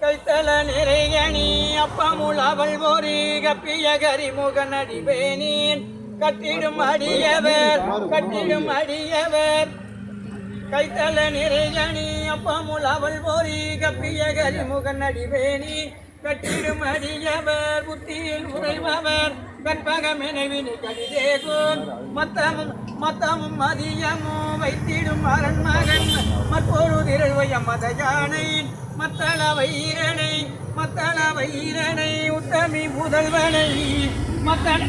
கைத்தல நிறையணி அப்பமுள் அவள் ஒரு கப்பிய கரிமுகன் அடிவேனீன் கட்டிடும் அடியவர் கட்டிடும் அடியவர். கைத்தல நிறையணி அப்பமுள் அவள் ஒரு கப்பிய கரிமுகன் அடிவேணி கட்டிடும் அடியவர் புத்தியில் உறைபவர். கற்பகம் நினைவினை மத்தமும் மத்தமும் மதியமும் வைத்திடும் அரண் மகன் மற்பொழுதிரழ்வைய மத யானை. மத்தள வைரனை மத்தள வைரனை உத்தமி முதல்வனை. மத்தள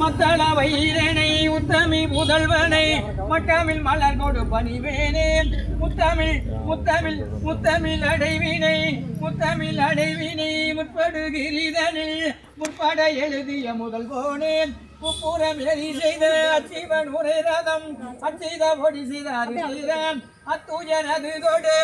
மத்தள வைரனை உத்தமி முதல்வனை. மட்டமில் மலர் கொடு பணிவேனே. முத்தமிழ் முத்தமிழ் முத்தமிழ் அடைவினை. முத்தமிழ் அடைவினை முற்படுகிறதனில் பட எழுதிய முதல் போனேன் முப்புறம் எரி செய்த அச்சிவன் உரை ரதம். அச்சித பொடி செய்த அறிதம் அத்துயரது கொடு.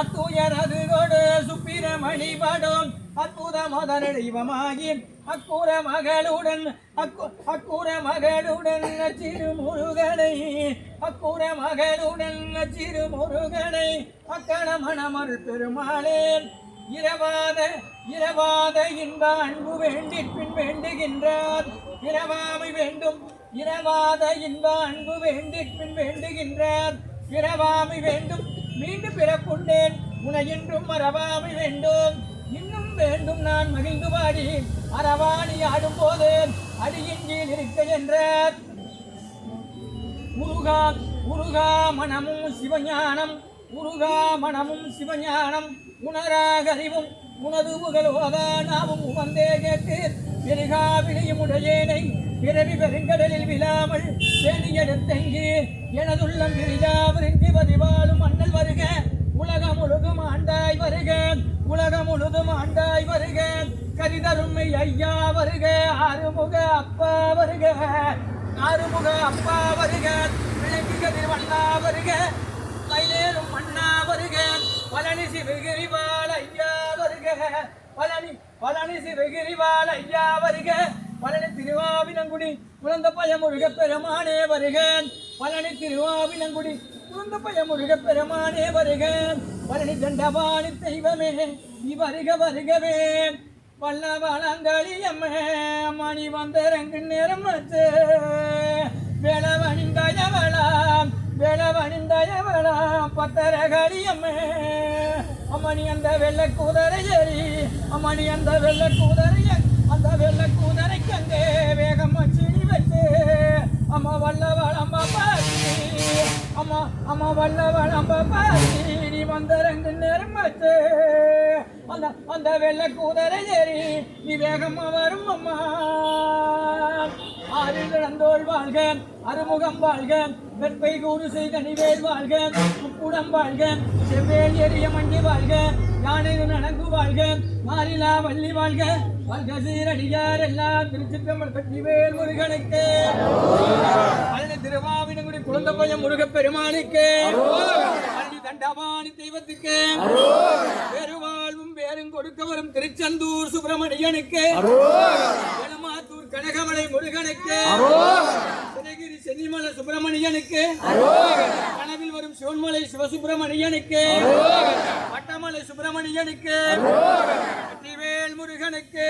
அத்துயரது கொடு. சுப்பிரமணி படும் அற்புத மதன தெய்வமாகி. அக்கூர மகளுடன் அக்கு அக்குற மகளுடன் சிறு முருகனை. அக்கூர மகளுடன் சிறு முருகனை. அக்கண மணமரு பெருமாளேன் இரவாத இரவாத இன்ப அன்பு வேண்டி பின் வேண்டுகின்றார். இரவாமை வேண்டும் இரவாத இன்ப அன்பு வேண்டி பின் வேண்டுகின்றார். இரவாமை வேண்டும் மீண்டும் பிறப்புண்டேன் உனையென்றும் மறவாமை வேண்டும். இன்னும் வேண்டும் நான் மகிழ்ந்து பாடி அறவாணி ஆடும் போது அடியின் கீழ் இருக்க என்றார். முருகா முருகா மனமும் சிவஞானம் முருகா மனமும் சிவஞானம் உணராகறிவும் உனது புகழோதா நாமும் உமந்தே கேட்டு பெருகா விழியும் உடையேனை பிறவி பெருங்கடலில் விழாமல் தேடி எனதுள்ளம் விரியா விரிஞ்சி பதிவாழும் மன்னல் வருக. உலகம் முழுதும் ஆண்டாய் வருக. உலகம் முழுதும் ஆண்டாய் வருக. கரிதருமை ஐயா வருக. ஆறுமுக அப்பா வருக. ஆறுமுக அப்பா வருக. விளங்கி கதிர் வண்ணா வருக. பழனி சிவகிரிவால் ஐயா வருக. பழனி பழனி சிவகிரிவால் ஐயா வருக. பழனி திருவாவினங்குடி குழந்த பயமுருக பெருமானே வருக. பழனி திருவாவினங்குடி குழந்த பயமுருக பெருமானே வருக. பழனி தண்டபாணி தெய்வமே நீ வருக வருகவே. பல்ல வளங்களி மணி வந்தரங்கு நேரம் வச்சு. வேளவணிந்தயவளாம் வேளவணிந்த பத்தரகளி அம்மே அம்மணி அந்த வெள்ளை குதிரை ஏறி அம்மணி அந்த வெள்ளை குதிரை அந்த வெள்ளை குதிரைக்கு அங்கே வேகம் வச்சிடி வச்சு அம்மா வல்லவளம்ப பாசி அம்மா அம்மா வல்லவளம்ப பாசி நீ வந்த ரெண்டு நேரம் வச்சு அந்த அந்த வெள்ளை குதிரை ஏறி நீ வேகமா வரும் அம்மா. ஆறில் இழந்தோள் வாழ்க அறுமுகம் வாழ்க வெப்பை கூறு செய்த நிவேல் வாழ்க முப்புடம் வாழ்க செவ்வேல் எரிய மண்டி வாழ்க யானை நடங்கு வாழ்க மாறிலா வள்ளி வாழ்க வாழ்க சீரடியார் எல்லாம் திருச்சிற்றம்பல் கட்டிவேல் முருகனுக்கு. பழனி திருவாவினங்குடி குழந்தை பையன் முருகப் பெருமானுக்கு பழனி தண்டபாணி தெய்வத்துக்கு. பெருவாழ்வும் பேரும் கொடுக்க வரும் திருச்செந்தூர் சுப்பிரமணியனுக்கு. கனகமலை முருகனுக்கு சிவகிரி சென்னிமலை சுப்பிரமணியனுக்கு கனவில் வரும் சிவன்மலை சிவசுப்பிரமணியனுக்கு வட்டமலை சுப்பிரமணியனுக்கு வெற்றிவேல் முருகனுக்கு